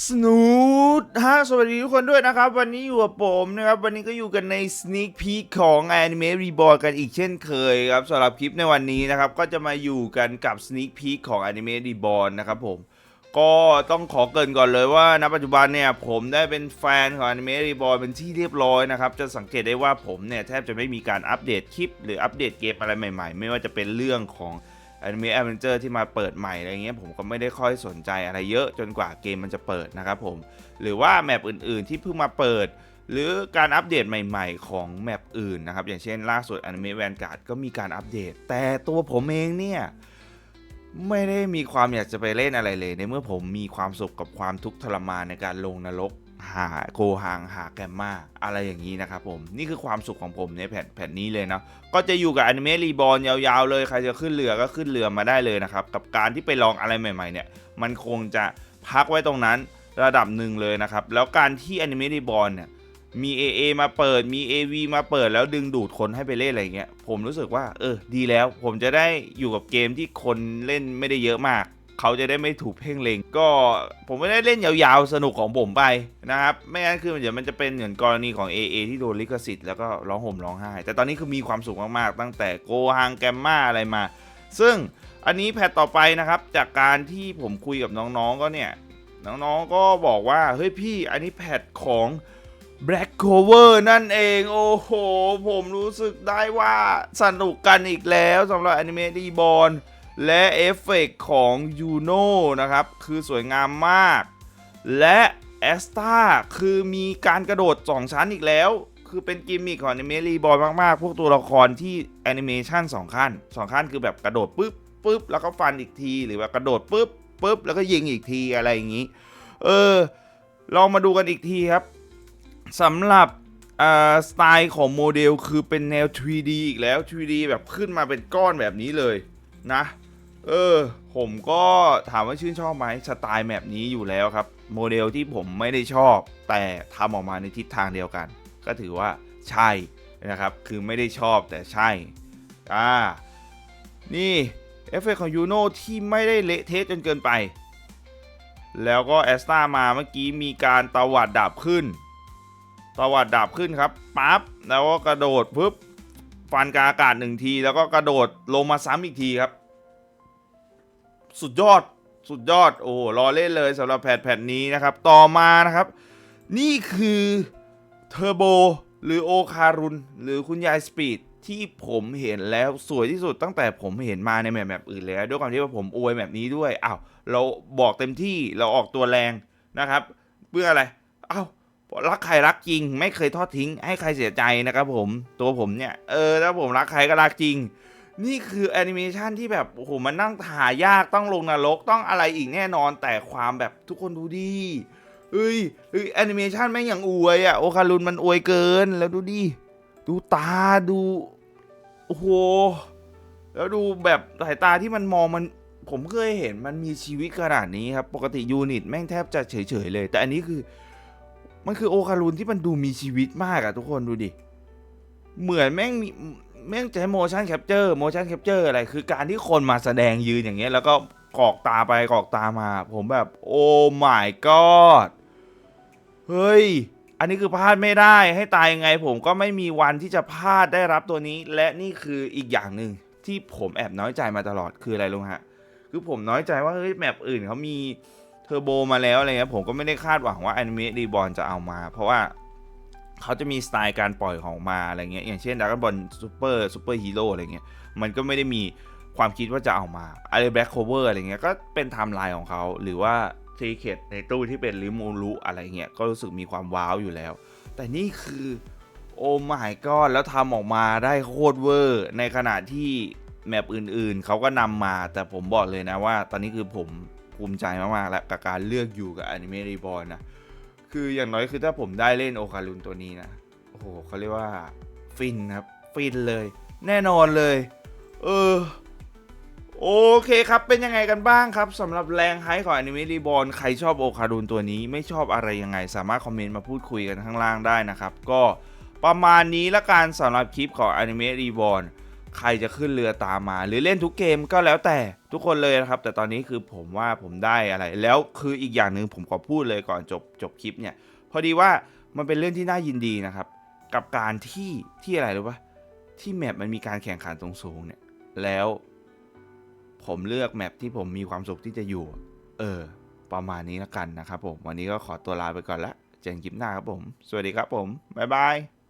สนูดฮะสวัสดีทุกคนด้วยนะครับ วันนี้อยู่กับผมนะครับ วันนี้ก็อยู่กันใน sneak peek ของ Anime Reborn กันอีกเช่นเคยครับสำหรับคลิปในวันนี้นะครับ ก็จะมาอยู่กันกับ sneak peek ของ Anime Reborn นะครับผม ก็ต้องขอเกรินก่อนเลยว่าณปัจจุบันเนี่ย ผมได้เป็นแฟนของ Anime Reborn เป็นที่เรียบร้อยนะครับ จะสังเกตได้ว่าผมเนี่ย แทบจะไม่มีการอัปเดตคลิป หรืออัปเดตเกมอะไรใหม่ ๆ ไม่ว่าจะเป็นเรื่องของ Anime Adventure ที่มาเปิดใหม่อะไรเงี้ยผมก็ไม่ได้ค่อยสนใจอะไรเยอะจนกว่าเกมมันจะเปิดนะครับผม หรือว่าแมปอื่นๆที่เพิ่งมาเปิด หรือการอัปเดตใหม่ๆ ของแมปอื่นนะครับ อย่างเช่นล่าสุด Anime Vanguard ก็มีการอัปเดต แต่ตัวผมเองเนี่ยไม่ได้มีความอยากจะไปเล่นอะไรเลย ในเมื่อผมมีความสุขกับความทุกข์ทรมานในการลงนรก หาโกหังหาแกมมาอะไรอย่างนี้นะครับผมนี่คือความสุขของผมในแผ่นแผ่นนี้เลยเนาะก็จะอยู่กับอนิเมะรีบอลยาวๆเลยใครจะขึ้นเรือก็ขึ้นเรือมาได้เลยนะครับกับการที่ไปลองอะไรใหม่ๆเนี่ยมันคงจะพักไว้ตรงนั้นระดับหนึ่งเลยนะครับแล้วการที่อนิเมะรีบอลเนี่ยมี AA มาเปิดมี AV มาเปิดแล้วดึงดูดคนให้ไปเล่นอะไรเงี้ยผมรู้สึกว่าเออดีแล้ว ผมจะได้อยู่กับเกมที่คนเล่นไม่ได้เยอะมาก เขาจะได้ไม่ถูกเพ่งเลงก็ผมไม่ได้เล่นยาวๆสนุกของผมไปนะครับไม่งั้นคือเดี๋ยวมันจะเป็นเหมือนกรณีของ AA ที่โดนลิขสิทธิ์แล้วก็ร้องห่มร้องไห้ แต่ตอนนี้คือมีความสุขมากๆ ตั้งแต่โกฮังแกมมาอะไรมา ซึ่งอันนี้แพทต่อไปนะครับ จากการที่ผมคุยกับน้องๆก็เนี่ยน้องๆก็บอกว่าเฮ้ยพี่อันนี้แพทของ Black Cover นั่นเองโอ้โห ผมรู้สึกได้ว่าสนุกกันอีกแล้วสำหรับอนิเมะดีบอล และเอฟเฟกต์ของยูโน่นะครับ คือสวยงามมาก และแอสตาคือมีการกระโดด 2 ชั้นอีกแล้ว คือเป็นกิมมิคของอนิเมะรีบอลมากๆ พวกตัวละครที่แอนิเมชัน2ขั้น2ขั้นคือแบบกระโดดปุ๊บปุ๊บแล้วก็ฟันอีกที หรือว่ากระโดดปุ๊บปุ๊บแล้วก็ยิงอีกทีอะไรอย่างนี้ เออลองมาดูกันอีกทีครับสำหรับสไตล์ของโมเดลคือเป็นแนว 3D อีกแล้ว 3D แบบขึ้นมาเป็นก้อนแบบนี้เลยนะ เออ ผมก็ถามว่าชื่นชอบไหมสไตล์แบบนี้อยู่แล้วครับ โมเดลที่ผมไม่ได้ชอบ แต่ทำออกมาในทิศทางเดียวกัน ก็ถือว่าใช่นะครับ คือไม่ได้ชอบแต่ใช่ อ่า นี่เอฟเฟกของยูโนที่ไม่ได้เละเทะจนเกินไป แล้วก็แอสตามาเมื่อกี้มีการตวัดดับขึ้น ตวัดดับขึ้นครับปั๊บแล้วก็กระโดดปุ๊บฟันกาอากาศหนึ่งที แล้วก็กระโดดลงมาซ้ำอีกทีครับ สุดยอดสุดยอดโอ้รอเล่นเลยสำหรับแพทแพทนี้นะครับ ต่อมานะครับ นี่คือเทอร์โบหรือโอคารุนหรือคุณยายสปีดที่ผมเห็นแล้วสวยที่สุดตั้งแต่ผมเห็นมาในแมปแบบอื่นแล้วด้วยความที่ว่าผมอวยแบบนี้ด้วยอ้าวเราบอกเต็มที่เราออกตัวแรงนะครับเพื่ออะไรอ้าวรักใครรักจริง ไม่เคยทอดทิ้ง ให้ใครเสียใจนะครับผมตัวผมเนี่ยเออถ้าผมรักใครก็รักจริง นี่คือแอนิเมชันที่แบบโอ้โหมันนั่งถ่ายากต้องลงนรกต้องอะไรอีกแน่นอนแต่ความแบบทุกคนดูดีเอ้ยเอ้ยแอนิเมชันแม่งอย่างอวยอะโอคารุนมันอวยเกินแล้วดูดิดูตาดูโอ้โหแล้วดูแบบสายตาที่มันมองมันผมเคยเห็นมันมีชีวิตขนาดนี้ครับ ปกติยูนิตแม่งแทบจะเฉยๆเลย แต่อันนี้คือ มันคือโอคารุนที่มันดูมีชีวิตมากอะทุกคนดูดิ เหมือนแม่งมี แม่งให้ motion capture motion capture อะไร คือการที่คนมาแสดงยืนอย่างเงี้ย แล้วก็กรอกตาไปกรอกตามา ผมแบบ โอ้ my god เฮ้ย อันนี้คือพลาดไม่ได้ให้ตายยังไง ผมก็ไม่มีวันที่จะพลาดได้รับตัวนี้ และนี่คืออีกอย่างหนึ่งที่ผมแอบน้อยใจมาตลอดคืออะไรลุงฮะ คือผมน้อยใจว่าเฮ้ยแมปอื่นเขามีเทอร์โบมาแล้วอะไรเงี้ยผมก็ไม่ได้คาดหวังว่า Anime Reborn จะเอามา เพราะว่า เขาจะมีสไตล์การปล่อยของมาอะไรเงี้ยอย่างเช่น Dragon Ball Super Super Hero อะไรเงี้ยมันก็ไม่ได้มีความคิดว่าจะเอามาอะไร Black Cover อะไรเงี้ยก็เป็นไทม์ไลน์ของเขาหรือว่าซีเคดในตู้ที่เป็นริมูรุอะไรเงี้ยก็รู้สึกมีความว้าวอยู่แล้ว แต่นี่คือโอ้ my god แล้วทำออกมาได้โคตรเวอร์ ในขณะที่แมปอื่นๆ เขาก็นำมาแต่ผมบอกเลยนะว่า ตอนนี้คือผมภูมิใจมากๆแล้วกับการเลือกอยู่กับ Anime Reborn นะ คืออย่างน้อยคือถ้าผมได้เล่นโอคารุนตัวนี้นะ โอ้โหเขาเรียกว่า ฟินครับ ฟินเลย แน่นอนเลย เออ โอเคครับ เป็นยังไงกันบ้างครับสำหรับแรงไฮของ Anime Reborn ใครชอบโอคารุนตัวนี้ไม่ชอบอะไรยังไง สามารถคอมเมนต์มาพูดคุยกันข้างล่างได้นะครับ ก็ประมาณนี้ละกันสำหรับคลิปของ Anime Reborn ใครจะขึ้นเรือตามมา หรือเล่นทุกเกมก็แล้วแต่ทุกคนเลยนะครับ แต่ตอนนี้คือผมว่าผมได้อะไร แล้วคืออีกอย่างหนึ่งผมขอพูดเลยก่อนจบจบคลิปเนี่ย พอดีว่ามันเป็นเรื่องที่น่ายินดีนะครับ กับการที่ที่อะไรรู้ปะที่แมปมันมีการแข่งขันตรงสูงเนี่ย แล้วผมเลือกแมปที่ผมมีความสุขที่จะอยู่ เออ ประมาณนี้แล้วกันนะครับผม วันนี้ก็ขอตัวลาไปก่อนละ เจอกันคลิปหน้าครับผม สวัสดีครับผม บ๊ายบาย